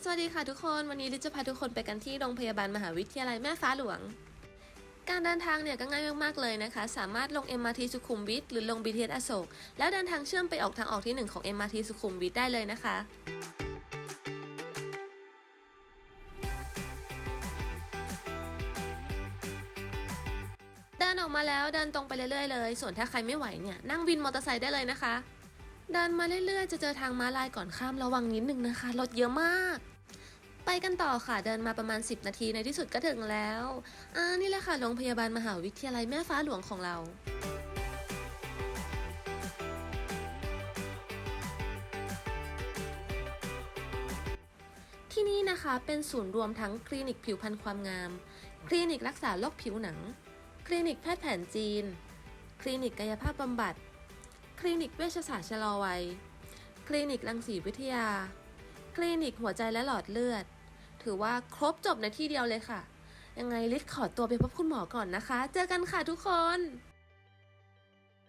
สวัสดีค่ะทุกคน วันนี้ลิจะพาทุกคนไปกันที่โรงพยาบาลมหาวิทยาลัยแม่ฟ้าหลวง การเดินทางเนี่ยก็ง่ายมากๆเลยนะคะ สามารถลง MRT สุขุมวิทหรือลง BTS อโศก แล้วเดินทางเชื่อมไปออกทางออกที่หนึ่งของ MRT สุขุมวิทได้เลยนะคะเดินออกมาแล้วเดินตรงไปเรื่อยๆเลย ส่วนถ้าใครไม่ไหวเนี่ยนั่งวินมอเตอร์ไซค์ได้เลยนะคะ เดินมาเรื่อยๆ จะเจอทางม้าลายก่อนข้ามระวังนิดนึงนะคะ รถเยอะมาก ไปกันต่อค่ะ เดินมาประมาณ 10 นาทีในที่สุดก็ถึงแล้ว อ่า นี่แหละค่ะ โรงพยาบาลมหาวิทยาลัยแม่ฟ้าหลวงของเราที่นี่นะคะเป็นศูนย์รวมทั้งคลินิกผิวพรรณความงาม คลินิกรักษาโรคผิวหนัง คลินิกแพทย์แผนจีน คลินิกกายภาพบำบัด คลินิกเวชศาสตร์ชะลอวัย คลินิกรังสีวิทยา คลินิกหัวใจและหลอดเลือด ถือว่าครบจบในที่เดียวเลยค่ะ ยังไงลิศขอตัวไปพบคุณหมอก่อนนะคะ เจอกันค่ะทุกคน